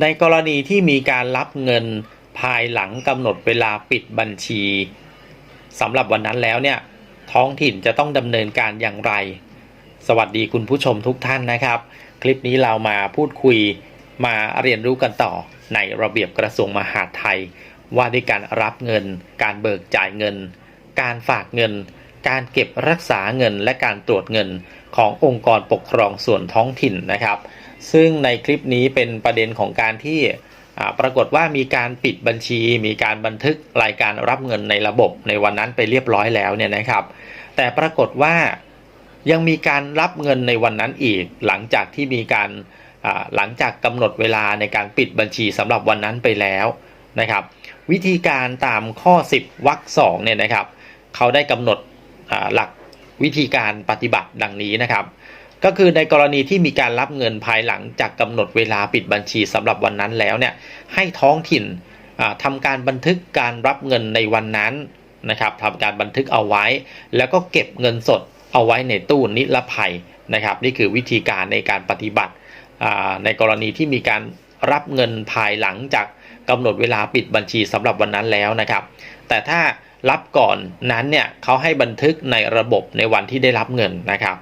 ในกรณีที่มีการรับเงินภายหลังกำหนดเวลาปิดบัญชีสำหรับวันนั้นแล้วเนี่ยท้องถิ่นจะต้องดำเนินการอย่างไร สวัสดีคุณผู้ชมทุกท่านนะครับ คลิปนี้เรามาพูดคุยมาเรียนรู้กันต่อในระเบียบกระทรวงมหาดไทย ว่าด้วยการรับเงิน การเบิกจ่ายเงิน การฝากเงิน การเก็บรักษาเงินและการตรวจเงินขององค์กรปกครองส่วนท้องถิ่นนะครับ ซึ่งในคลิปนี้เป็นประเด็นของการที่ปรากฏว่ามีการปิดบัญชี มีการบันทึกรายการรับเงินในระบบในวันนั้นไปเรียบร้อยแล้วเนี่ยนะครับ แต่ปรากฏว่ายังมีการรับเงินในวันนั้นอีก หลังจากที่มีการหลังจากกำหนดเวลาในการปิดบัญชีสำหรับวันนั้นไปแล้วนะครับ วิธีการตามข้อ 10วรรคสองเนี่ยนะครับ เขาได้กำหนด หลักวิธีการปฏิบัติดังนี้นะครับ ก็คือในกรณีที่มีการรับเงินภายหลังจากกำหนดเวลาปิดบัญชีสำหรับวันนั้นแล้วเนี่ยให้ท้องถิ่นอ่าทำการบันทึกการรับเงินในวันนั้นนะครับทำการบันทึกเอาไว้ แล้วก็เก็บเงินสดเอาไว้ในตู้นิรภัยนะครับ นี่คือวิธีการในการปฏิบัติในกรณีที่มีการรับเงินภายหลังจากกำหนดเวลาปิดบัญชีสำหรับวันนั้นแล้วนะครับ แต่ถ้า รับก่อนนั้นเนี่ยเขาให้บันทึกในระบบในวันที่ได้รับเงินนะครับ